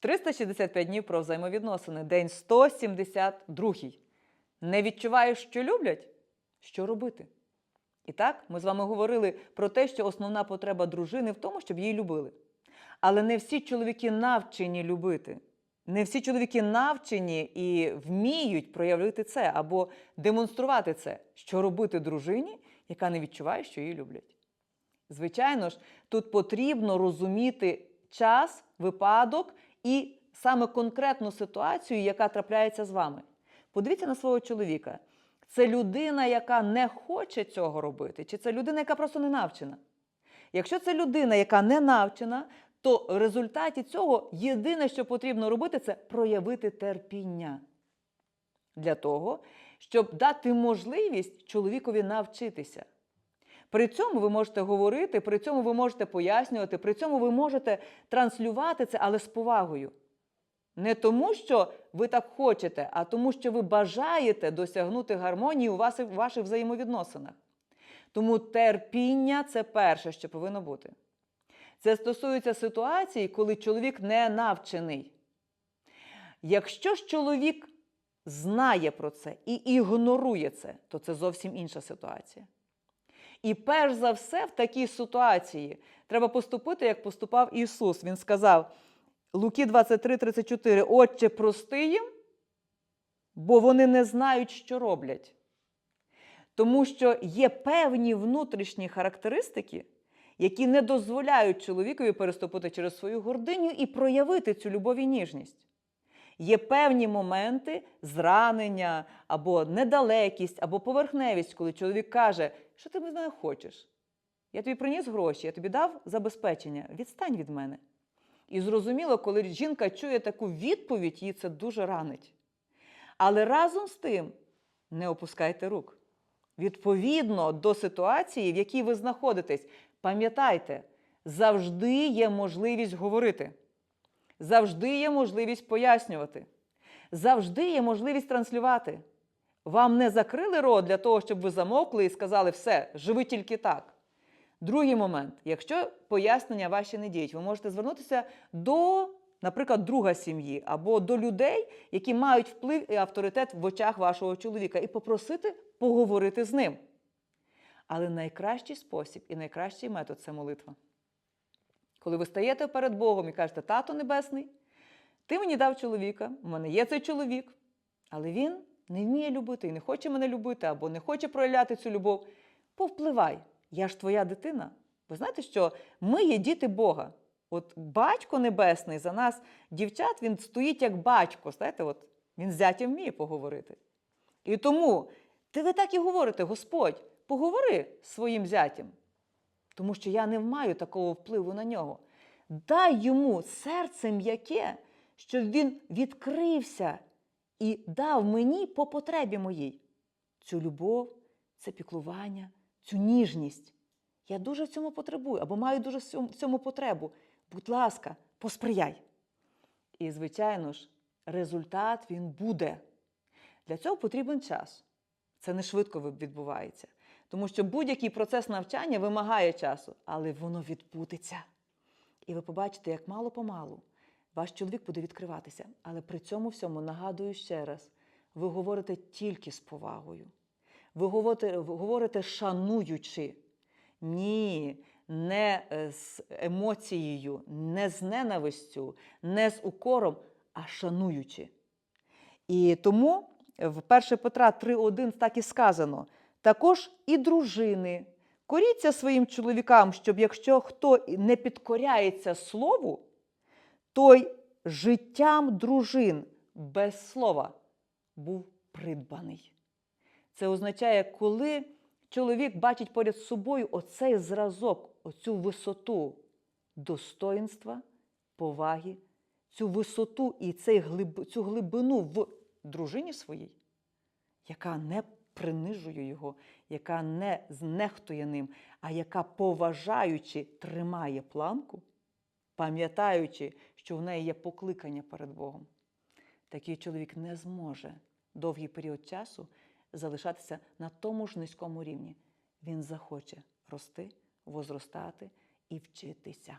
365 днів про взаємовідносини. День 172. Не відчуваєш, що люблять? Що робити? І так, ми з вами говорили про те, що основна потреба дружини в тому, щоб її любили. Але не всі чоловіки навчені любити. Не всі чоловіки навчені і вміють проявити це або демонструвати це, що робити дружині, яка не відчуває, що її люблять. Звичайно ж, тут потрібно розуміти час, випадок і саме конкретну ситуацію, яка трапляється з вами. Подивіться на свого чоловіка. Це людина, яка не хоче цього робити, чи це людина, яка просто не навчена? Якщо це людина, яка не навчена, то в результаті цього єдине, що потрібно робити, це проявити терпіння для того, щоб дати можливість чоловікові навчитися. При цьому ви можете говорити, при цьому ви можете пояснювати, при цьому ви можете транслювати це, але з повагою. Не тому, що ви так хочете, а тому, що ви бажаєте досягнути гармонії у вас в ваших взаємовідносинах. Тому терпіння це перше, що повинно бути. Це стосується ситуації, коли чоловік не навчений. Якщо ж чоловік знає про це і ігнорує це, то це зовсім інша ситуація. І перш за все, в такій ситуації треба поступити, як поступав Ісус. Він сказав Луки 23, 34, Отче, прости їм, бо вони не знають, що роблять. Тому що є певні внутрішні характеристики, які не дозволяють чоловікові переступити через свою гординю і проявити цю любов і ніжність. Є певні моменти зранення або недалекість, або поверхневість, коли чоловік каже, що ти від мене хочеш. Я тобі приніс гроші, я тобі дав забезпечення, відстань від мене. І зрозуміло, коли жінка чує таку відповідь, її це дуже ранить. Але разом з тим не опускайте рук. Відповідно до ситуації, в якій ви знаходитесь, пам'ятайте, завжди є можливість говорити, завжди є можливість пояснювати, завжди є можливість транслювати. Вам не закрили рот для того, щоб ви замовкли і сказали, все, живи тільки так. Другий момент: якщо пояснення ваші не діють, ви можете звернутися до, наприклад, друга сім'ї або до людей, які мають вплив і авторитет в очах вашого чоловіка, і попросити поговорити з ним. Але найкращий спосіб і найкращий метод це молитва. Коли ви стаєте перед Богом і кажете, Тато Небесний, ти мені дав чоловіка, у мене є цей чоловік, але він не вміє любити і не хоче мене любити, або не хоче проявляти цю любов, повпливай. Я ж твоя дитина. Ви знаєте, що ми є діти Бога. От батько небесний за нас, дівчат, він стоїть як батько. Знаєте, от він з зятям вміє поговорити. І тому ти ви так і говорите, Господь, поговори з своїм зятям, тому що я не маю такого впливу на нього. Дай йому серце м'яке, щоб він відкрився і дав мені по потребі моїй цю любов, це піклування, цю ніжність. Я дуже в цьому потребую або маю дуже в цьому потребу. Будь ласка, посприяй. І, звичайно ж, результат він буде. Для цього потрібен час. Це не швидко відбувається. Тому що будь-який процес навчання вимагає часу, але воно відбудеться. І ви побачите, як мало-помалу ваш чоловік буде відкриватися. Але при цьому всьому нагадую ще раз: ви говорите тільки з повагою. Ви говорите, ви говорите шануючи. Ні, не з емоцією, не з ненавистю, не з укором, а шануючи. І тому в 1 Петра 3.1 так і сказано: також і дружини. Коріться своїм чоловікам, щоб якщо хто не підкоряється слову, той життям дружин без слова був придбаний. Це означає, коли чоловік бачить поряд собою оцей зразок, оцю висоту достоїнства, поваги, цю висоту і цю глибину в дружині своїй, яка не принижує його, яка не знехтує ним, а яка, поважаючи, тримає планку, пам'ятаючи, що в неї є покликання перед Богом, такий чоловік не зможе довгий період часу залишатися на тому ж низькому рівні. Він захоче рости, возростати і вчитися.